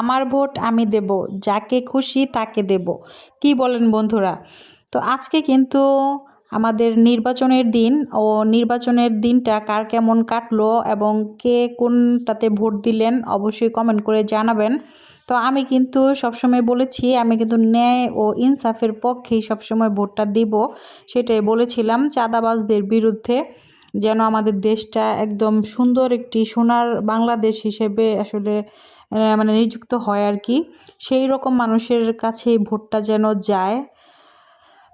আমার ভোট আমি দেব, যাকে খুশি তাকে দেব। কি বলেন বন্ধুরা? তো আজকে কিন্তু আমাদের নির্বাচনের দিন ও নির্বাচনের দিনটা কার কেমন কাটলো এবং কে কোনটাতে ভোট দিলেন অবশ্যই কমেন্ট করে জানাবেন। তো আমি কিন্তু সবসময় বলেছি, আমি কিন্তু ন্যায় ও ইনসাফের পক্ষেই সবসময় ভোটটা দিব, সেটাই বলেছিলাম চাঁদাবাজদের বিরুদ্ধে। যেন আমাদের দেশটা একদম সুন্দর একটি সোনার বাংলাদেশ হিসেবে আসলে মানে নিযুক্ত হয় আর কি সেই রকম মানুষের কাছে ভোটটা যেন যায়।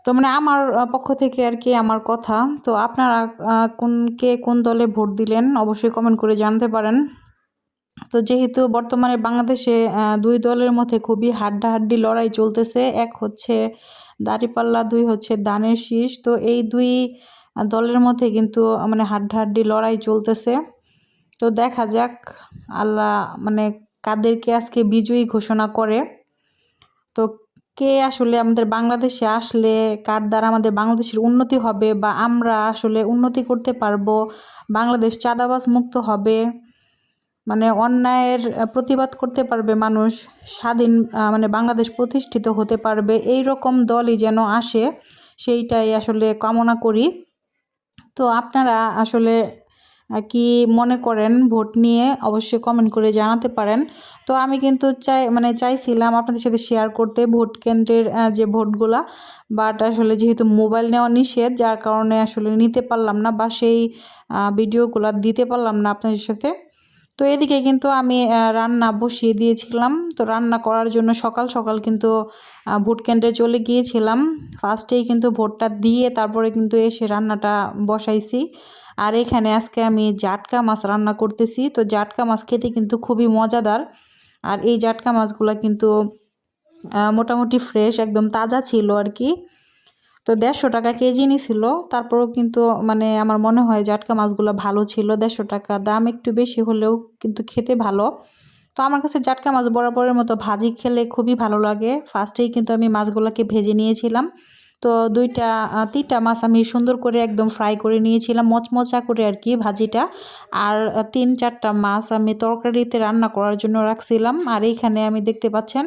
তো মানে আমার পক্ষ থেকে আর কি আমার কথা। তো আপনারা কোন, কে কোন দলে ভোট দিলেন অবশ্যই কমেন্ট করে জানতে পারেন। তো যেহেতু বর্তমানে বাংলাদেশে দুই দলের মধ্যে খুবই হাড্ডাহাড্ডি লড়াই চলতেছে, এক হচ্ছে দাঁড়িপাল্লা, দুই হচ্ছে দানের শীষ। তো এই দুই দলের মধ্যে কিন্তু মানে হাড্ডাহাড্ডি লড়াই চলতেছে। তো দেখা যাক, আল্লাহ মানে কাদেরকে আজকে বিজয়ী ঘোষণা করে। তো কে আসলে আমাদের বাংলাদেশে আসলে, কার দ্বারা আমাদের বাংলাদেশের উন্নতি হবে বা আমরা আসলে উন্নতি করতে পারব, বাংলাদেশ চাঁদাবাজ মুক্ত হবে মানে অন্যায়ের প্রতিবাদ করতে পারবে মানুষ, স্বাধীন মানে বাংলাদেশ প্রতিষ্ঠিত হতে পারবে, এই রকম দলই যেন আসে, সেইটাই আসলে কামনা করি। তো আপনারা আসলে কি মনে করেন ভোট নিয়ে অবশ্যই কমেন্ট করে জানাতে পারেন। তো আমি কিন্তু চাই মানে চাইছিলাম আপনাদের সাথে শেয়ার করতে ভোট কেন্দ্রের যে ভোটগুলা বাট আসলে যেহেতু মোবাইল নেওয়া নিষেধ, যার কারণে আসলে নিতে পারলাম না বা সেই ভিডিওগুলো দিতে পারলাম না আপনাদের সাথে। তো এদিকে কিন্তু আমি রান্না বসিয়ে দিয়েছিলাম। তো রান্না করার জন্য সকাল সকাল কিন্তু ভোট কেন্দ্রে চলে গিয়েছিলাম। ফার্স্টেই কিন্তু ভোটটা দিয়ে তারপরে কিন্তু এসে রান্নাটা বসাইছি। আর এখানে আজকে আমি জাটকা মাছ রান্না করতেছি। তো জাটকা মাছ খেতে কিন্তু খুবই মজাদার। আর এই জাটকা মাছগুলো কিন্তু মোটামুটি ফ্রেশ একদম তাজা ছিল আর কি। তো দেড়শো টাকা কেজি নিছিল। তারপরেও কিন্তু মানে আমার মনে হয় জাটকা মাছগুলো ভালো ছিল, দেড়শো টাকা। দাম একটু বেশি হলেও কিন্তু খেতে ভালো। তো আমার কাছে জাটকা মাছ বরাবরের মতো ভাজি খেলে খুবই ভালো লাগে। ফার্স্টেই কিন্তু আমি মাছগুলোকে ভেজে নিয়েছিলাম। তো দুইটা তিনটা মাছ আমি সুন্দর করে একদম ফ্রাই করে নিয়েছিলাম, মচমচা করে আর কি ভাজিটা। আর তিন চারটা মাছ আমি তরকারিতে রান্না করার জন্য রাখছিলাম। আর এইখানে আমি দেখতে পাচ্ছেন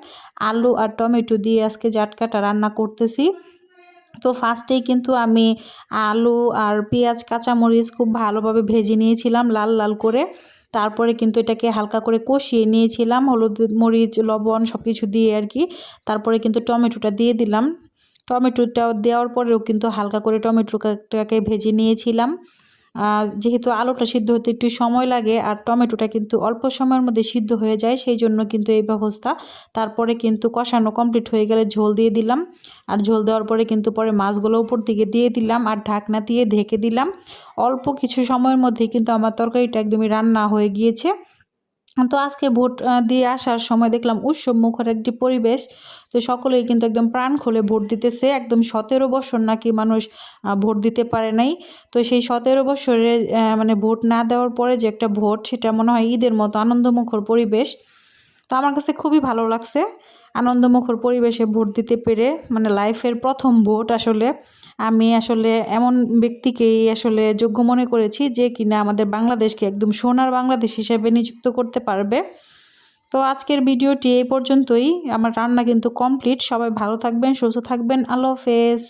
আলু আর টমেটো দিয়ে আজকে জাটকাটা রান্না করতেছি। তো ফার্স্টেই কিন্তু আমি আলু আর পেঁয়াজ, কাঁচামরিচ খুব ভালোভাবে ভেজে নিয়েছিলাম লাল লাল করে। তারপরে কিন্তু এটাকে হালকা করে কষিয়ে নিয়েছিলাম। হলুদ মরিচ, লবণ সব কিছু দিয়ে আর কি। তারপরে কিন্তু টমেটোটা দিয়ে দিলাম। টমেটোটা দেওয়ার পরেও কিন্তু হালকা করে টমেটোটাকে ভেজে নিয়েছিলাম। যেহেতু আলুটা সিদ্ধ হতে একটু সময় লাগে আর টমেটোটা কিন্তু অল্প সময়ের মধ্যে সিদ্ধ হয়ে যায়, সেই জন্য কিন্তু এই ব্যবস্থা। তারপরে কিন্তু কষানো কমপ্লিট হয়ে গেলে ঝোল দিয়ে দিলাম। আর ঝোল দেওয়ার পরে কিন্তু পরে মাছগুলো উপর দিকে দিয়ে দিলাম আর ঢাকনা দিয়ে ঢেকে দিলাম। অল্প কিছু সময়ের মধ্যেই কিন্তু আমার তরকারিটা একদমই রান্না হয়ে গিয়েছে। তো আজকে ভোট দিয়ে আসার সময় দেখলাম উৎসব মুখর একটি পরিবেশ তো সকলেই কিন্তু একদম প্রাণ খুলে ভোট দিতেছে, একদম সতেরো বছর নাকি মানুষ ভোট দিতে পারে নাই। তো সেই সতেরো বছরে মানে ভোট না দেওয়ার পরে যে একটা ভোট, সেটা মনে হয় ঈদের মতো আনন্দমুখর পরিবেশ। তো আমার কাছে খুবই ভালো লাগছে। আনন্দমুখর পরিবেশে ভোট দিতে পেরে মানে লাইফের প্রথম ভোট আসলে, আমি আসলে এমন ব্যক্তিকেই আসলে যোগ্য মনে করেছি যে কিনা আমাদের বাংলাদেশকে একদম সোনার বাংলাদেশ হিসেবে নিযুক্ত করতে পারবে। তো আজকের ভিডিওটি এই পর্যন্তই। আমার রান্না কিন্তু কমপ্লিট সবাই ভালো থাকবেন, সুস্থ থাকবেন। আল্লাহ হাফেজ।